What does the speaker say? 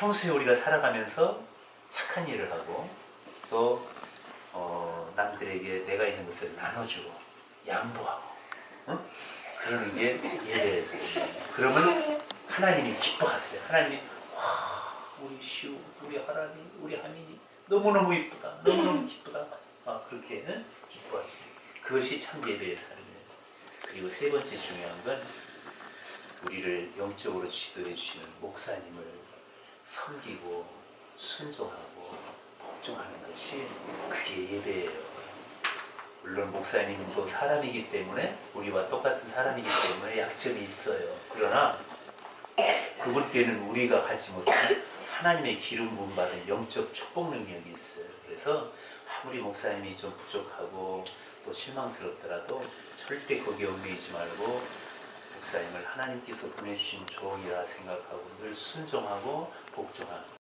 평소에 우리가 살아가면서 착한 일을 하고 또 어, 남들에게 내가 있는 것을 나눠주고 양보하고 응? 그러는 게 삶이에요. 그러면 하나님이 기뻐하세요. 하나님이 와 우리 시우 우리 하나님 우리 하민이 너무너무 이쁘다 너무너무 기쁘다 아, 그렇게 응? 기뻐하시고 그것이 참 예배의 삶이에요. 그리고 세 번째 중요한 건 우리를 영적으로 지도해 주시는 목사님을 섬기고 순종하고 복종하는 것이 그게 예배예요. 물론 목사님도 사람이기 때문에 우리와 똑같은 사람이기 때문에 약점이 있어요. 그러나 그분께는 우리가 갖지 못한 하나님의 기름 부음 받은 영적 축복 능력이 있어요. 그래서 아무리 목사님이 좀 부족하고 또 실망스럽더라도 절대 거기에 얽매이지 말고 목사님을 하나님께서 보내주신 종이라 생각하고 늘 순종하고 복종하는